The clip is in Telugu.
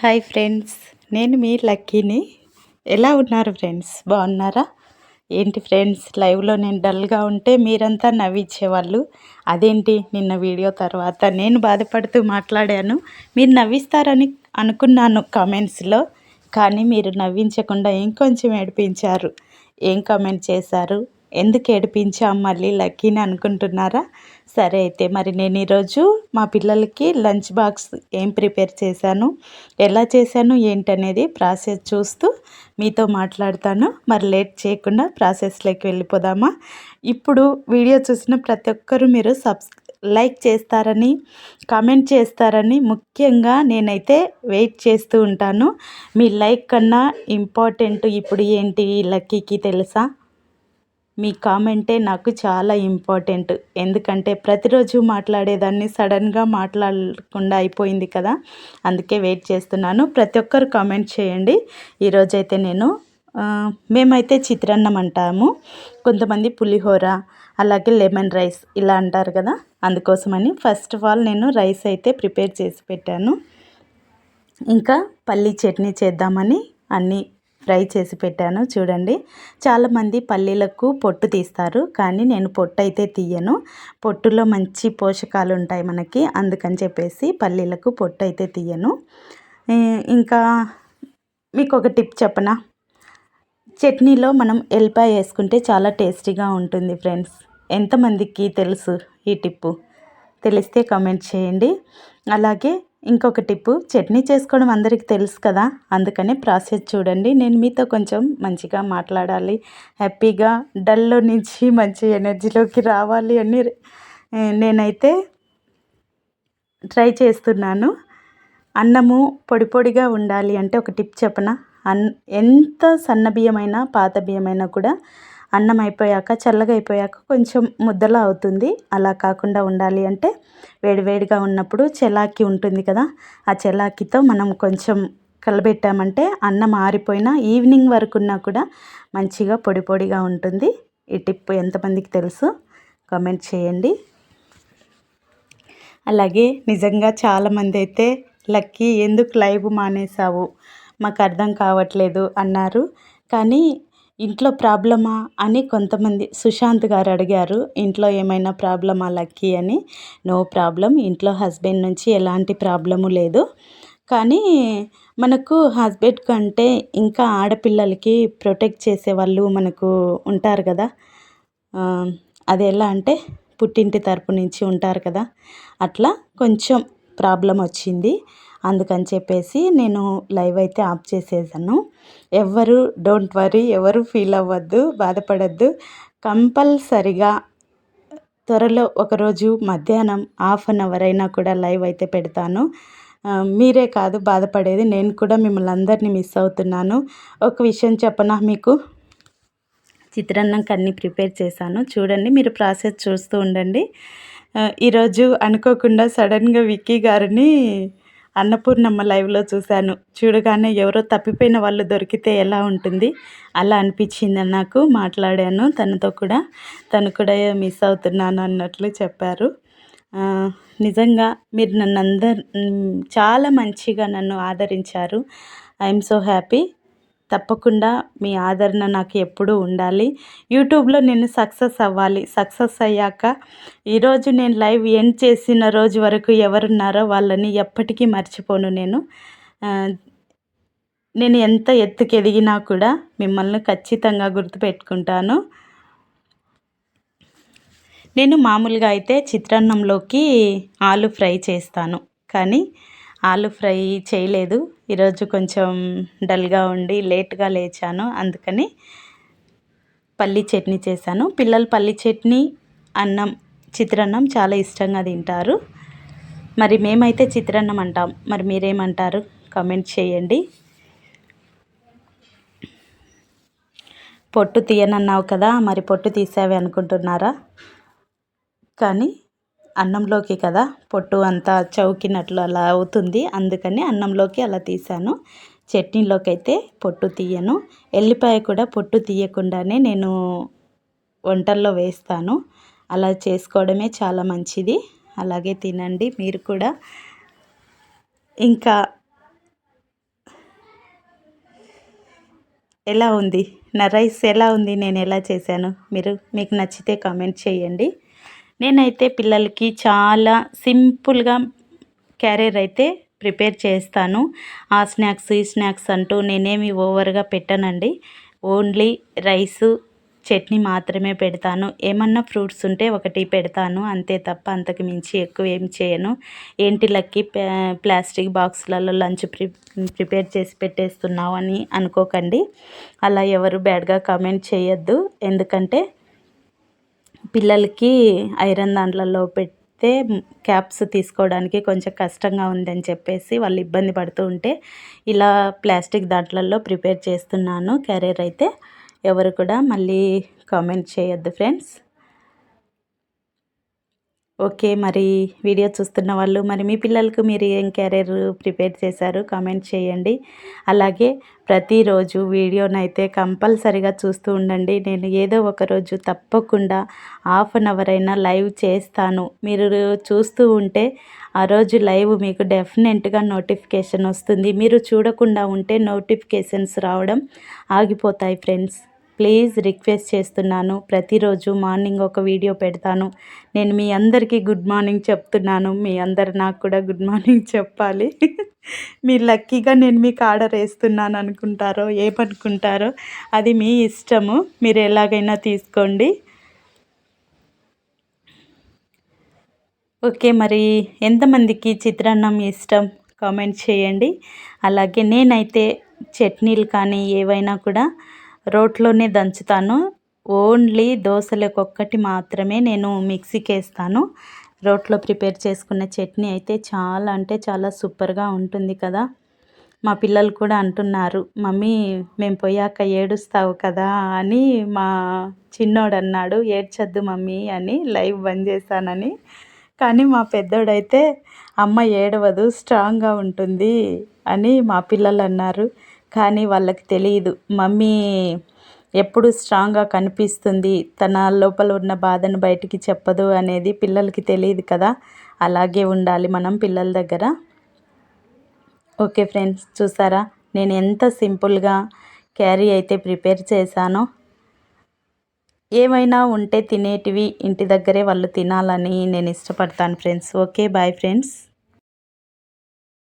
హాయ్ ఫ్రెండ్స్ నేను మీ లక్కీని. ఎలా ఉన్నారు ఫ్రెండ్స్? బాగున్నారా? ఏంటి ఫ్రెండ్స్ లైవ్లో నేను డల్గా ఉంటే మీరంతా నవ్వించేవాళ్ళు అదేంటి నిన్న వీడియో తర్వాత నేను బాధపడుతూ మాట్లాడాను. మీరు నవ్విస్తారని అనుకున్నాను కామెంట్స్లో కానీ మీరు నవ్వించకుండా ఇంకొంచెం ఏడిపించారు. ఏం కామెంట్ చేశారు? ఎందుకు ఏడిపించాం మళ్ళీ లక్కీని అనుకుంటున్నారా? సరే అయితే మరి నేను ఈరోజు మా పిల్లలకి లంచ్ బాక్స్ ఏం ప్రిపేర్ చేశాను ఎలా చేశాను ఏంటనేది ప్రాసెస్ చూస్తూ మీతో మాట్లాడతాను. మరి లేట్ చేయకుండా ప్రాసెస్లోకి వెళ్ళిపోదామా? ఇప్పుడు వీడియో చూసిన ప్రతి ఒక్కరూ మీరు సబ్స్ లైక్ చేస్తారని కామెంట్ చేస్తారని ముఖ్యంగా నేనైతే వెయిట్ చేస్తూ ఉంటాను. మీ లైక్ కన్నా ఇంపార్టెంట్ ఇప్పుడు ఏంటి లక్కీకి తెలుసా? మీ కామెంటే నాకు చాలా ఇంపార్టెంట్. ఎందుకంటే ప్రతిరోజు మాట్లాడేదాన్ని సడన్గా మాట్లాడకుండా అయిపోయింది కదా. అందుకే వెయిట్ చేస్తున్నాను. ప్రతి ఒక్కరు కామెంట్ చేయండి. ఈరోజైతే నేను మేమైతే చిత్రాన్నం అంటాము. కొంతమంది పులిహోర అలాగే లెమన్ రైస్ ఇలా అంటారు కదా. అందుకోసమని ఫస్ట్ ఆఫ్ ఆల్ నేను రైస్ అయితే ప్రిపేర్ చేసి పెట్టాను. ఇంకా పల్లీ చట్నీ చేద్దామని అన్నీ ఫ్రై చేసి పెట్టాను చూడండి. చాలామంది పల్లీలకు పొట్టు తీస్తారు కానీ నేను పొట్టు అయితే తీయను. పొట్టులో మంచి పోషకాలు ఉంటాయి మనకి అందుకని చెప్పేసి పల్లీలకు పొట్టు అయితే తీయను. ఇంకా మీకు ఒక టిప్ చెప్పనా? చట్నీలో మనం ఎల్లిపాయ వేసుకుంటే చాలా టేస్టీగా ఉంటుంది ఫ్రెండ్స్. ఎంతమందికి తెలుసు ఈ టిప్పు? తెలిస్తే కామెంట్ చేయండి. అలాగే ఇంకొక టిప్పు చట్నీ చేసుకోవడం అందరికీ తెలుసు కదా? అందుకని ప్రాసెస్ చూడండి. నేను మీతో కొంచెం మంచిగా మాట్లాడాలి. హ్యాపీగా డల్లో నుంచి మంచి ఎనర్జీలోకి రావాలి అని నేనైతే ట్రై చేస్తున్నాను. అన్నము పొడి పొడిగా ఉండాలి అంటే ఒక టిప్ చెప్పన? అన్ ఎంత సన్న బియ్యమైనా పాత బియ్యమైనా కూడా అన్నం అయిపోయాక చల్లగా అయిపోయాక కొంచెం ముద్దలా అవుతుంది. అలా కాకుండా ఉండాలి అంటే వేడివేడిగా ఉన్నప్పుడు చెలాకి ఉంటుంది కదా ఆ చెలాకితో మనం కొంచెం కలబెట్టామంటే అన్నం ఆరిపోయినా ఈవినింగ్ వరకున్నా కూడా మంచిగా పొడి పొడిగా ఉంటుంది. ఈ టిప్ ఎంతమందికి తెలుసు? కామెంట్ చేయండి. అలాగే నిజంగా చాలామంది అయితే లక్కీ ఎందుకు లైవ్ మానేసావు మాకు అర్థం కావట్లేదు అన్నారు. కానీ ఇంట్లో ప్రాబ్లమా అని కొంతమంది సుశాంత్ గారు అడిగారు. ఇంట్లో ఏమైనా ప్రాబ్లమా లక్కీ అని. No problem. ఇంట్లో హస్బెండ్ నుంచి ఎలాంటి ప్రాబ్లము లేదు. కానీ మనకు హస్బెండ్ కంటే ఇంకా ఆడపిల్లలకి ప్రొటెక్ట్ చేసే వాళ్ళు మనకు ఉంటారు కదా. అది ఎలా అంటే పుట్టింటి తరపు నుంచి ఉంటారు కదా. అట్లా కొంచెం ప్రాబ్లం వచ్చింది. అందుకని చెప్పేసి నేను లైవ్ అయితే ఆఫ్ చేసేసాను. ఎవరు డోంట్ వరీ ఎవరు ఫీల్ అవ్వద్దు బాధపడద్దు. కంపల్సరిగా త్వరలో ఒకరోజు మధ్యాహ్నం హాఫ్ అన్ అవర్ అయినా కూడా లైవ్ అయితే పెడతాను. మీరే కాదు బాధపడేది నేను కూడా మిమ్మల్ని అందరినీ మిస్ అవుతున్నాను. ఒక విషయం చెప్పనా మీకు? చిత్రాన్నం కన్నీ ప్రిపేర్ చేశాను. చూడండి మీరు ప్రాసెస్ చూస్తూ ఉండండి. ఈరోజు అనుకోకుండా సడన్గా విక్కీ గారిని అన్నపూర్ణమ్మ లైవ్లో చూశాను. చూడగానే ఎవరో తప్పిపోయిన వాళ్ళు దొరికితే ఎలా ఉంటుంది? అలా అనిపించింది నాకు. మాట్లాడాను. తనతో కూడా. తను కూడా మిస్ అవుతున్నాను అన్నట్లు చెప్పారు. నిజంగా మీరు నన్ను అందరు చాలా మంచిగా నన్ను ఆదరించారు. I'm so happy. తప్పకుండా మీ ఆదరణ నాకు ఎప్పుడూ ఉండాలి. యూట్యూబ్లో నేను సక్సెస్ అవ్వాలి. సక్సెస్ అయ్యాక ఈరోజు నేను లైవ్ ఎండ్ చేసిన రోజు వరకు ఎవరున్నారో వాళ్ళని ఎప్పటికీ మర్చిపోను నేను. నేను ఎంత ఎత్తుకు ఎదిగినా కూడా మిమ్మల్ని ఖచ్చితంగా గుర్తుపెట్టుకుంటాను. నేను మామూలుగా అయితే చిత్రాన్నంలోకి ఆలు ఫ్రై చేస్తాను. కానీ ఆలు ఫ్రై చేయలేదు. ఈరోజు కొంచెం డల్గా ఉండి లేట్గా లేచాను. అందుకని పల్లి చట్నీ చేశాను. పిల్లలు పల్లి చట్నీ అన్నం చిత్రాన్నం చాలా ఇష్టంగా తింటారు. మరి మేమైతే చిత్రాన్నం అంటాం. మరి మీరేమంటారు? కామెంట్ చేయండి. పొట్టు తీయనన్నావు కదా మరి పొట్టు తీసావి అనుకుంటున్నారా? కానీ అన్నంలోకి కదా పొట్టు అంతా చౌకినట్లు అలా అవుతుంది. అందుకని అన్నంలోకి అలా తీసాను చట్నీలోకి అయితే పొట్టు తీయను. ఎల్లిపాయ కూడా పొట్టు తీయకుండానే నేను వంటల్లో వేస్తాను. అలా చేసుకోవడమే చాలా మంచిది. అలాగే తినండి మీరు కూడా. ఇంకా ఎలా ఉంది? నా రైస్ ఎలా ఉంది? నేను ఎలా చేశాను? మీరు మీకు నచ్చితే కామెంట్ చేయండి. నేనైతే పిల్లలకి చాలా సింపుల్గా క్యారియర్ అయితే ప్రిపేర్ చేస్తాను. ఆ స్నాక్స్ ఈ స్నాక్స్ అంటూ నేనేమి ఓవర్గా పెట్టానండి. ఓన్లీ రైసు చట్నీ మాత్రమే పెడతాను. ఏమన్నా ఫ్రూట్స్ ఉంటే ఒకటి పెడతాను. అంతే తప్ప అంతకు మించి ఎక్కువ ఏం చేయను. ఏంటి లక్కి ప్లాస్టిక్ బాక్స్లలో లంచ్ ప్రి ప్రిపేర్ చేసి పెట్టేస్తున్నావు అని అనుకోకండి. అలా ఎవరు బ్యాడ్గా కామెంట్ చేయొద్దు. ఎందుకంటే పిల్లలకి ఐరన్ దాంట్లలో పెడితే క్యాప్స్ తీసుకోవడానికి కొంచెం కష్టంగా ఉందని చెప్పేసి వాళ్ళు ఇబ్బంది పడుతూ ఉంటే ఇలా ప్లాస్టిక్ దాంట్లలో ప్రిపేర్ చేస్తున్నాను. క్యారియర్ అయితే ఎవరు కూడా మళ్ళీ కామెంట్ చేయొద్దు ఫ్రెండ్స్. ఓకే మరి వీడియో చూస్తున్న వాళ్ళు మరి మీ పిల్లలకు మీరు ఏం క్యారియర్ ప్రిపేర్ చేశారు కామెంట్ చేయండి. అలాగే ప్రతిరోజు వీడియోనైతే కంపల్సరిగా చూస్తూ ఉండండి. నేను ఏదో ఒక రోజు తప్పకుండా హాఫ్ అన్ అవర్ అయినా లైవ్ చేస్తాను. మీరు చూస్తూ ఉంటే ఆ రోజు లైవ్ మీకు డెఫినెట్గా నోటిఫికేషన్ వస్తుంది. మీరు చూడకుండా ఉంటే నోటిఫికేషన్స్ రావడం ఆగిపోతాయి ఫ్రెండ్స్ ప్లీజ్ రిక్వెస్ట్ చేస్తున్నాను. ప్రతిరోజు మార్నింగ్ ఒక వీడియో పెడతాను. నేను మీ అందరికీ గుడ్ మార్నింగ్ చెప్తున్నాను. మీ అందరు నాకు కూడా గుడ్ మార్నింగ్ చెప్పాలి. మీరు లక్కీగా నేను మీకు ఆర్డర్ వేస్తున్నాను అనుకుంటారో ఏమనుకుంటారో అది మీ ఇష్టము. మీరు ఎలాగైనా తీసుకోండి. ఓకే మరి ఎంతమందికి చిత్రాన్నం ఇష్టం? కామెంట్ చేయండి. అలాగే నేనైతే చట్నీలు కానీ ఏవైనా కూడా రోట్లోనే దంచుతాను. ఓన్లీ దోశలకు ఒక్కటి మాత్రమే నేను మిక్సీకి వేస్తాను రోట్లో ప్రిపేర్ చేసుకున్న చట్నీ అయితే చాలా అంటే చాలా సూపర్గా ఉంటుంది కదా. మా పిల్లలు కూడా అంటున్నారు మమ్మీ మేము పోయాక ఏడుస్తావు కదా అని మా చిన్నోడు అన్నాడు ఏడ్చద్దు మమ్మీ అని లైవ్ బంద్ చేశానని. కానీ మా పెద్దోడైతే అమ్మ ఏడవదు స్ట్రాంగ్గా ఉంటుంది అని మా పిల్లలు అన్నారు కానీ వాళ్ళకి తెలియదు. మమ్మీ ఎప్పుడు స్ట్రాంగ్గా కనిపిస్తుంది. తన లోపల ఉన్న బాధను బయటికి చెప్పదు అనేది పిల్లలకి తెలియదు కదా. అలాగే ఉండాలి మనం పిల్లల దగ్గర. ఓకే ఫ్రెండ్స్ చూసారా? నేను ఎంత సింపుల్గా క్యారీ అయితే ప్రిపేర్ చేశానో. ఏమైనా ఉంటే తినేటివి ఇంటి దగ్గరే వాళ్ళు తినాలని నేను ఇష్టపడతాను ఫ్రెండ్స్. Okay bye friends.